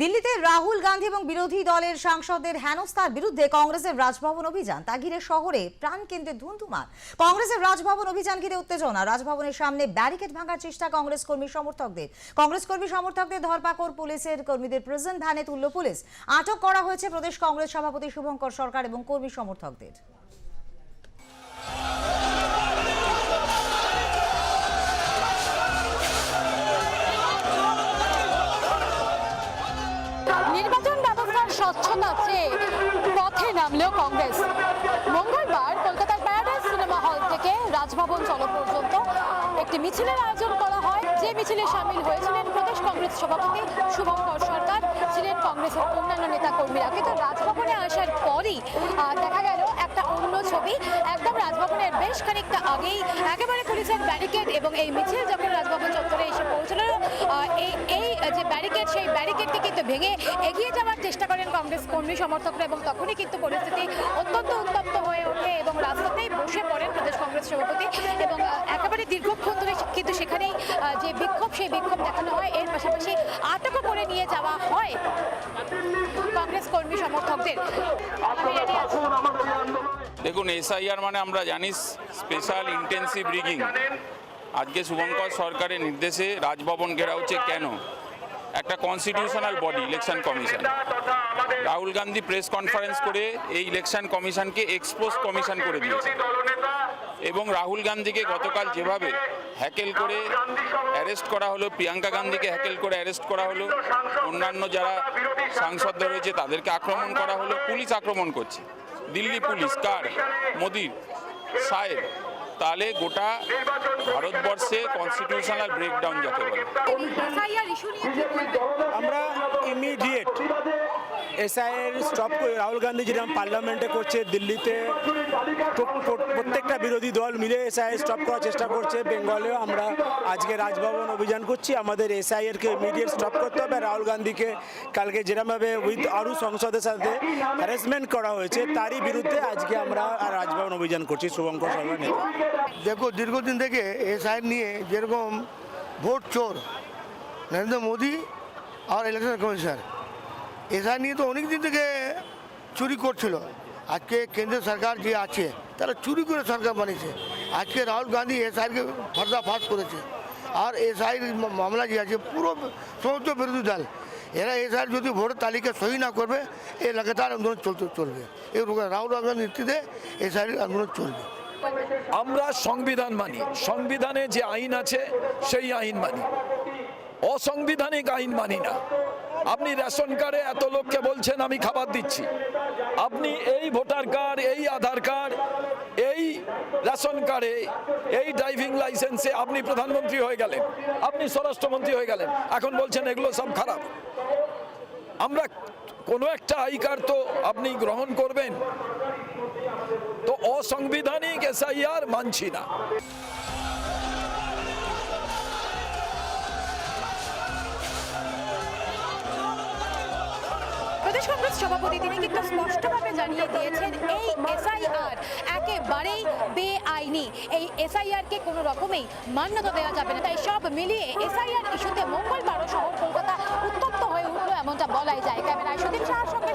দিল্লিতে রাহুল গান্ধী এবং বিরোধী দলের সাংসদদের হেনস্থার বিরুদ্ধে কংগ্রেসের রাজভবন অভিযান। তা ঘিরে শহরে প্রাণ কেন্দ্রে ধুন্ধুমার। কংগ্রেসের রাজভবন অভিযান ঘিরে উত্তেজনা। রাজভবনের সামনে ব্যারিকেড ভাঙার চেষ্টা কংগ্রেস কর্মী সমর্থকদের। কংগ্রেস কর্মী সমর্থকদের ধরপাকড়, পুলিশের কর্মীদের প্রেজেন্ট ভ্যানে তুলল পুলিশ। আটক করা হয়েছে প্রদেশ কংগ্রেস সভাপতি শুভঙ্কর সরকার এবং কর্মী সমর্থকদের। নির্বাচন ব্যবস্থার স্বচ্ছতা চেয়ে পথে নামলেও কংগ্রেস। মঙ্গলবার কলকাতার প্যারাডাইস সিনেমা হল থেকে রাজভবন চলো পর্যন্ত একটি মিছিলের আয়োজন করা হয়। যে মিছিলে সামিল হয়েছিলেন প্রদেশ কংগ্রেস সভাপতি শুভঙ্কর সরকার, ছিলেন কংগ্রেসের অন্যান্য নেতা কর্মীরা কিন্তু রাজভবনে আসার পরই দেখা গেল একটা অন্য ছবি। একদম রাজভবনের বেশ খানিকটা আগেই একেবারে পুলিশের ব্যারিকেড এবং এই মিছিল যখন রাজভবন চত্বরে এসে পৌঁছলো এই যে ব্যারিকেড সেই ব্যারিকেডকে কিন্তু ভেঙে এগিয়ে যাওয়ার চেষ্টা করেন কংগ্রেস কর্মী সমর্থকরা এবং তখনই কিন্তু পরিস্থিতি অত্যন্ত উত্তপ্ত হয়ে ওঠে এবং রাস্তাতেই বসে পড়েন প্রদেশ কংগ্রেস সভাপতি এবং একেবারে দীর্ঘক্ষণ ধরে কিন্তু সেখানেই যে বিক্ষোভ, সেই বিক্ষোভ দেখানো হয়। এর পাশাপাশি আটকও করে নিয়ে যাওয়া হয় কংগ্রেস কর্মী সমর্থকদের। দেখুন এসআইআর মানে আমরা জানি স্পেশাল ইন্টেন্সিভ রিগিং আজকে শুভঙ্কর সরকারের নির্দেশে রাজভবন ঘেরা হচ্ছে কেন? একটা constitutional body election commission Rahul Gandhi press conference করে এই ইলেকশন কমিশনকে এক্সপোজ কমিশন করে দিয়েছে। এবং রাহুল গান্ধীকে গতকাল যেভাবে হ্যাকেল করে অ্যারেস্ট করা হলো, প্রিয়াঙ্কা গান্ধীকে হ্যাকেল করে অ্যারেস্ট করা হলো, অন্যান্য যারা সাংসদরা রয়েছে তাদেরকে আক্রমণ করা হলো, পুলিশ আক্রমণ করছে। দিল্লি পুলিশ, কার? মোদির সাহেব তাহলে গোটা ভারতবর্ষে কনস্টিটিউশনাল ব্রেকডাউন যাতে বলে? আমরা এসআইয়ের স্টপ করে রাহুল গান্ধী যেরকম পার্লামেন্টে করছে, দিল্লিতে প্র- প্র- প্রত্যেকটা বিরোধী দল মিলে এসআইয়ের স্টপ করার চেষ্টা করছে। বেঙ্গলেও আমরা আজকে রাজভবন অভিযান করছি। আমাদের এসআইয়েরকে ইমিডিয়েট স্টপ করতে হবে। রাহুল গান্ধীকে কালকে যেরকমভাবে উইথ আরও সংসদের সাথে হ্যারাসমেন্ট করা হয়েছে, তারই বিরুদ্ধে আজকে আমরা রাজভবন অভিযান করছি শুভঙ্কর সরকার নেতা দেখো, দীর্ঘদিন থেকে এসআই নিয়ে যেরকম ভোট চোর, নরেন্দ্র মোদী আর ইলেকশন কমিশন এসআই নিয়ে তো অনেক দিন থেকে চুরি করছিল। আজকে কেন্দ্র সরকার যে আছে, তারা চুরি করে সরকার বানিয়েছে। আজকে রাহুল গান্ধী এসআইকে ফাঁস করেছে। আর এসআই মামলা যে আছে, পুরো সমস্ত বিরোধী দল, এরা এসআই যদি ভোটের তালিকা সহি না করবে, এ লাগাতার আন্দোলন চলতে চলবে। এই রাহুল গান্ধীর নেতৃত্বে এসআই আন্দোলন চলবে। আমরা সংবিধান মানি। সংবিধানে যে আইন আছে, সেই আইন মানি। অসংবিধানিক আইন মানি না। আপনি রেশন কার্ডে এত লোককে বলছেন, আমি খাবার দিচ্ছি। আপনি এই ভোটার কার্ড, এই আধার কার্ড, এই রেশন কার্ডে, এই ড্রাইভিং লাইসেন্সে আপনি প্রধানমন্ত্রী হয়ে গেলেন, আপনি স্বরাষ্ট্রমন্ত্রী হয়ে গেলেন, এখন বলছেন এগুলো সব খারাপ। আমরা কোনো একটা আই কার্ড তো আপনি গ্রহণ করবেন, তো অসাংবিধানিক এসআইআর মানছি না। কংগ্রেস সভাপতি তিনি কিন্তু স্পষ্টভাবে জানিয়ে দিয়েছেন, এই এসআইআর একেবারেই বেআইনি। এই এসআইআর কে কোনো রকমেই মান্যতা দেওয়া যাবে না। তাই সব মিলিয়ে এসআইআর ইস্যুতে মঙ্গলবারও শহর কলকাতা উত্তপ্ত হয়ে উঠল এমনটা বলাই যায়। ক্যামেরায় সুদীপ সাহার সঙ্গে